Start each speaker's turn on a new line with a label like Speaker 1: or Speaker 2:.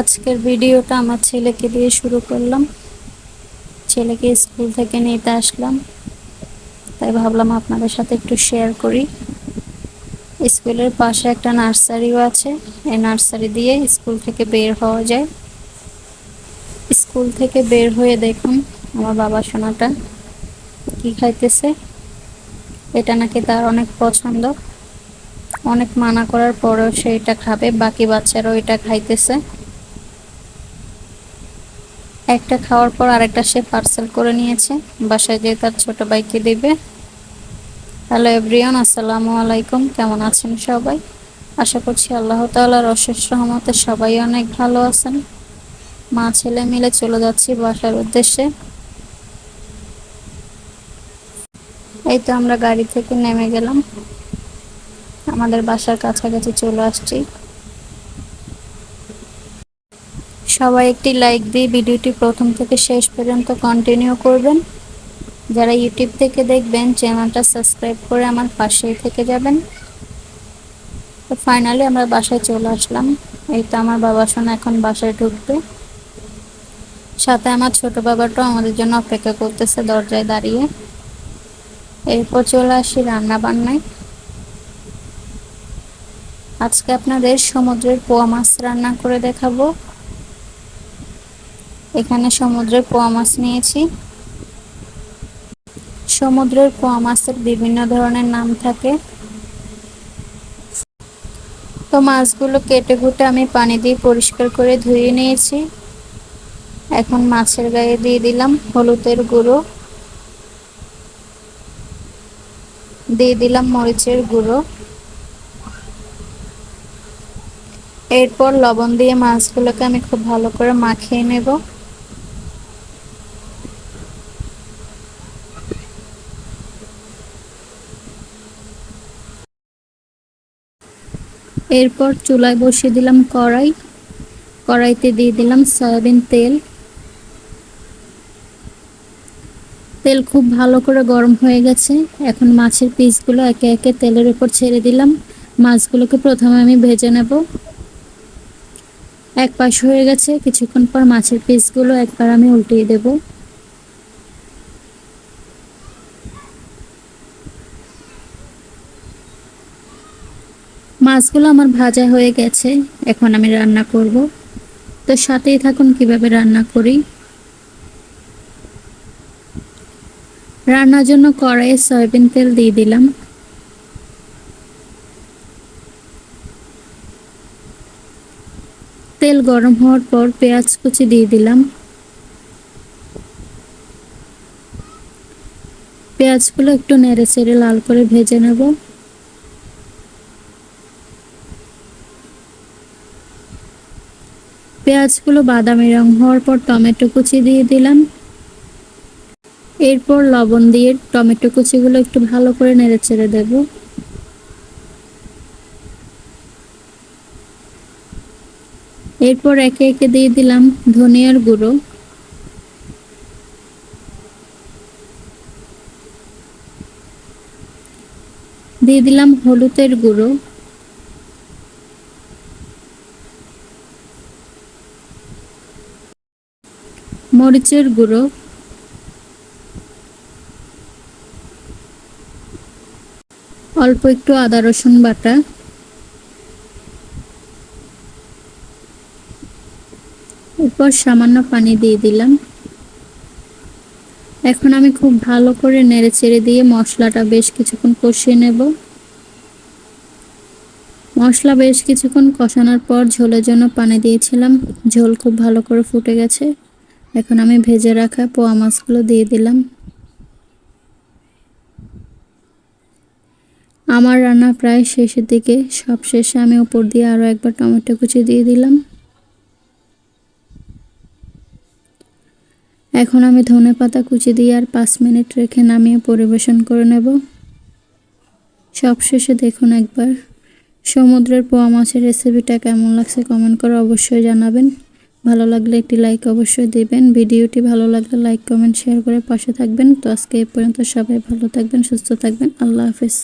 Speaker 1: আজকের ভিডিওটা আমার ছেলেকে দিয়ে শুরু করলাম। ছেলেকে স্কুল থেকে নিতে আসলাম। তাই ভাবলাম আপনাদের সাথে একটু শেয়ার করি। স্কুলের পাশে একটা নার্সারিও আছে। এই নার্সারি দিয়ে স্কুল থেকে বের হওয়া যায়। স্কুল থেকে বের হয়ে দেখুন আমার বাবা সোনাটা কি খাইতেছে। এটা নাকি তার অনেক পছন্দ। অনেক মানা করার পরেও সে এটা খাবে, বাকি বাচ্চারাও এটা খাইতেছে। একটা খাওয়ার পর আরেকটা সে পার্সেল করে নিয়েছে। বাসায় যেয়ে তার ছোট ভাইকে দেবে। হ্যালো এভরিওয়ান আসসালামু আলাইকুম। কেমন আছেন সবাই? আশা করছি আল্লাহ তাআলার অশেষ রহমতে সবাই অনেক ভালো আছেন। মা ছেলে মিলে চলে যাচ্ছি বাসার উদ্দেশ্যে। এই তো আমরা গাড়ি থেকে নেমে গেলাম। আমাদের বাসার কাছাকাছি চলে আসছি। সবাই একটি লাইক দিয়ে ভিডিওটি প্রথম থেকে শেষ পর্যন্ত কন্টিনিউ করবেন। যারা ইউটিউব থেকে দেখবেন চ্যানেলটা সাবস্ক্রাইব করে আমার পাশেই থেকে যাবেন। তো ফাইনালি আমরা বাসায় চলে আসলাম। এই তো আমার বাবা শোনা এখন বাসায় ঢুকবে। সাথে আমার ছোট বাবাটাও আমাদের জন্য অপেক্ষা করতেছে দরজায় দাঁড়িয়ে। এরপর চলে আসি রান্না বান্নায় আজকে আপনাদের সমুদ্রের পোয়া মাছ রান্না করে দেখাবো। এখানে সমুদ্রের পোয়া মাছ নিয়েছি। সমুদ্রের পোয়া মাছের বিভিন্ন ধরনের নাম থাকে। তো মাছগুলো কেটে কুটে আমি পানি দিয়ে পরিষ্কার করে ধুয়ে নিয়েছি। এখন মাছের গায়ে দিয়ে দিলাম হলুদের গুঁড়ো। দিয়ে দিলাম মরিচের গুঁড়ো। এরপর লবণ দিয়ে মাছগুলোকে আমি খুব ভালো করে মাখিয়ে নেব। এরপর চুলায় বসিয়ে দিলাম কড়াই। কড়াইতে দিয়ে দিলাম সয়াবিন তেল। তেল খুব ভালো করে গরম হয়ে গেছে। এখন মাছের পিসগুলো একে একে তেলের উপর ছেড়ে দিলাম। মাছগুলোকে প্রথমে আমি ভেজে নেব। এক পাশ হয়ে গেছে। কিছুক্ষণ পর মাছের পিসগুলো একবার আমি উল্টিয়ে দেব। মাছগুলো আমার ভাজা হয়ে গেছে, এখন আমি রান্না করব। তো সাথেই থাকুন কীভাবে রান্না করি। রান্নার জন্য কড়াইয়ে সয়াবিন তেল দিয়ে দিলাম। তেল গরম হওয়ার পর পেঁয়াজ কুচি দিয়ে দিলাম। পেঁয়াজগুলো একটু নেড়ে চেড়ে লাল করে ভেজে নেব। পেঁয়াজগুলো বাদামি রং হওয়ার পর টমেটো কুচি দিয়ে দিলাম। এরপর লবণ দিয়ে টমেটো কুচিগুলো একটু ভালো করে নেড়ে চেড়ে দেব। এরপর একে একে দিয়ে দিলাম ধনিয়ার গুঁড়ো। দিয়ে দিলাম হলুদের গুঁড়ো। মরিচের গুঁড়ো। অল্প একটু আদা, রসুন বাটা। এরপর সামান্য পানি দিয়ে দিলাম। এখন আমি খুব ভালো করে নেড়ে চেড়ে দিয়ে মশলাটা বেশ কিছুক্ষণ কষিয়ে নেব। মশলা বেশ কিছুক্ষণ কষানোর পর ঝোলের জন্য পানি দিয়েছিলাম। ঝোল খুব ভালো করে ফুটে গেছে। এখন আমি ভেজে রাখা পোয়া মাছগুলো দিয়ে দিলাম। আমার রান্না প্রায় শেষের দিকে। সব শেষে আমি উপর দিয়ে আরও একবার টমেটো কুচি দিয়ে দিলাম। এখন আমি ধনে পাতা কুচি দিয়ে আর পাঁচ মিনিট রেখে নামিয়ে পরিবেশন করে নেব। সব শেষে দেখুন একবার সমুদ্রের পোয়া মাছের রেসিপিটা কেমন লাগছে কমেন্ট করে অবশ্যই জানাবেন। ভালো লাগলে একটি লাইক অবশ্যই দিবেন। ভিডিওটি ভালো লাগলে লাইক কমেন্ট শেয়ার করে পাশে থাকবেন। তো আজকে এ পর্যন্ত সবাই ভালো থাকবেন, সুস্থ থাকবেন। আল্লাহ হাফিজ।